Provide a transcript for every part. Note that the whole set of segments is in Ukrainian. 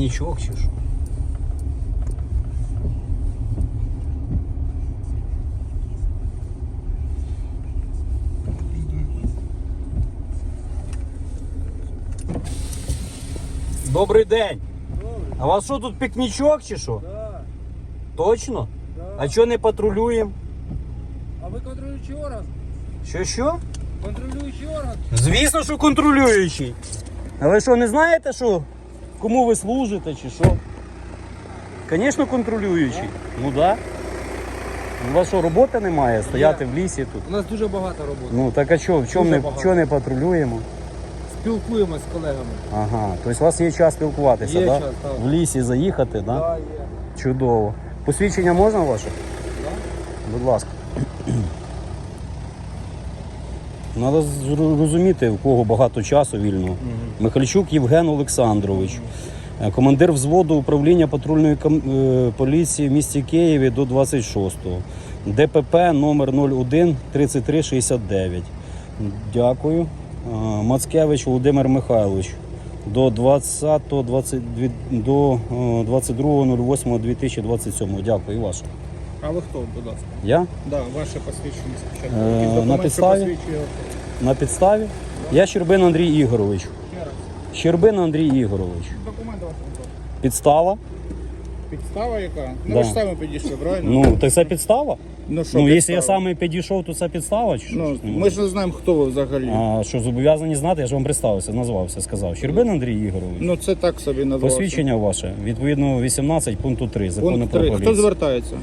пікнічок чи що? Добрий день. А у вас що тут пікнічок чи що? Да, Точно? да. А чого не патрулюємо? А ви контролюючий орган? Що що? Контролюючий орган? Звісно, що контролюючий. А ви що, не знаєте, що кому ви служите чи що? Звісно, контролюючий. Ну так. Да. У вас що, роботи немає? Стояти в лісі тут. У нас дуже багато роботи. Ну так а що, в чому не, чого не патрулюємо? Спілкуємось з колегами. Ага, тобто у вас є час спілкуватися, Є да? час, так. в лісі заїхати, да? Да, є. Чудово. Посвідчення можна ваше? Да? Будь ласка. Треба зрозуміти, в кого багато часу вільного. Михальчук Євген Олександрович, е, командир взводу управління патрульної е, поліції в місті Києві до 26-го. ДПП номер 01 3369. Дякую. Е, Мацкевич Володимир Михайлович до 20 22 до е, 22.08.2027. Дякую. І ваше. А ви хто, будь ласка? Я Да, ваше посвідчення спочатку. Е, на що підставі? посвідчує. на підставі. Я Щербин Андрій Ігорович. Ще раз. Щербин Андрій Ігорович. Документи ваші. будь ласка. Підстава. Підстава яка? Ну Да. ви ж самі підійшли, правильно? Ну, так це підстава? ну, що ну, якщо підстава? я саме підійшов, то це підстава? Чи що? Ну, Не ми ж не знаємо, хто ви взагалі. А що зобов'язані знати, я ж вам представився, назвався, сказав. Щербин Андрій Ігорович. Ну це так собі назвався. Посвідчення ваше, відповідно 18 пункту 3 закону Пункт про 3. поліцію. Хто звертається?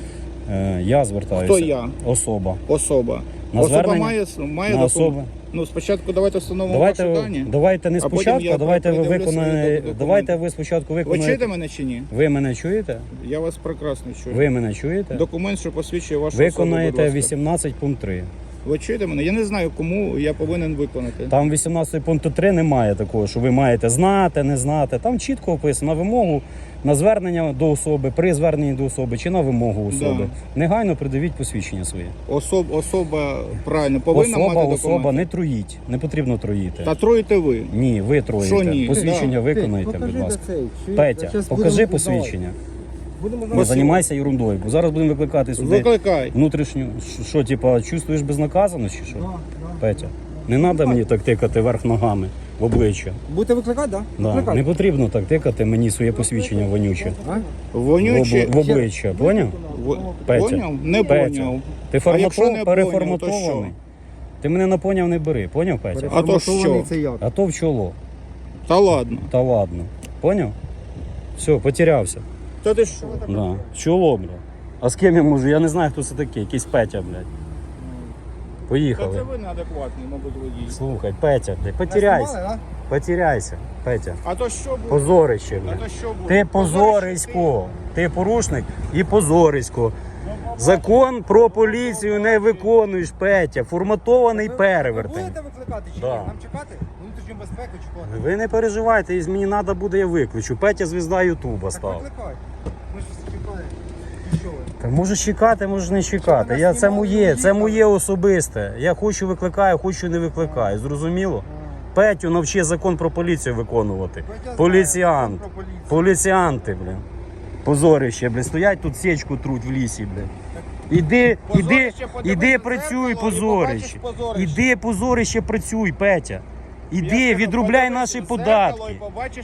Е, я звертаюся. Хто я? Особа. Особа. На Особа звернення? має, має На докум- особи. Ну, спочатку давайте встановимо ваші Давайте, дані. давайте не а потім спочатку, я а давайте ви свої виконаєте. документи. Давайте ви спочатку Ви виконаєте. чуєте мене чи ні? Ви мене чуєте? Я вас прекрасно чую. Ви мене чуєте? Документ, що посвідчує вашу особу, Виконаєте будь ласка. 18 пункт 3. Ви чуєте мене? Я не знаю, кому я повинен виконати. Там 18 пункту 3 немає такого, що ви маєте знати, не знати. Там чітко описано на вимогу, на звернення до особи, при зверненні до особи чи на вимогу особи. Негайно придавіть посвідчення своє. Особ, особа правильно повинна особа, мати особа, не труїть, не потрібно труїти. Та троїте ви. Ні, ви троїте. Що ні? Посвідчення Да. виконайте, будь ласка. Петя, покажи посвідчення. Не займайся ерундою, бо зараз будемо викликати сюди Викликай. внутрішню. Що, Що, типа, чувствуєш безнаказано чи що? Петя, не треба мені так тикати верх ногами в обличчя. Будете викликати, так? Да. Не потрібно так тикати мені своє посвідчення вонюче. В, Вонюче. об- в обличчя, поняв? В- Петя. Поняв? Не Петя. поняв. Ти А якщо не форматов, поняв, то переформатований. Ти мене на поняв не бери, поняв, Петя? А то що? це як? А то в чоло. Та ладно. Та ладно. Поняв? Все, потерявся. Та ти що? Да. Чоло, бля. А з ким я можу? Я не знаю, хто це такий. Якийсь Петя, блядь. Та Поїхали. це ви неадекватний, мабуть, водій. Слухай, Петя, блядь, потеряйся. Потеряйся, Петя. А то що буде? Позорище, А блядь. то що буде? Ти позорисько. Ти порушник і позорисько. Закон про поліцію не виконуєш, Петя. Форматований перевертень. Будете викликати чи Да. ні? Нам чекати? Внутрішню безпеку чи кого? Ви не переживайте, і мені треба буде, я виключу. Петя звізда Ютуба Так став. викликай. Ми ж чекаємо. І що ви? Та можеш чекати, можеш не чекати. Я, це моє, це моє особисте. Я хочу викликаю, хочу не викликаю. Зрозуміло? Петю навчи закон про поліцію виконувати. Петя знає Поліціант. про поліцію. Поліціанти, блін. Позорище, блін. Стоять тут сечку труть в лісі, блін. Іди, іди, Позорище, іди в працюй, дзеркало і позорище. позорище. Іди, позорище, працюй, Петя. Іди, відрубляй наші податки.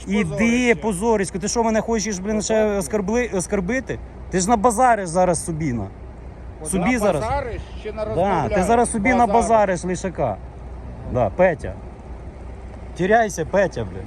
Іди, позорисько. Ти що мене хочеш, блін, ще оскарбли, оскарбити? Ти ж на базариш зараз собі на. Собі На зараз. базариш чи на Да, ти зараз собі на Базариш. базариш лишака. Да, Петя. Тіряйся, Петя, блін.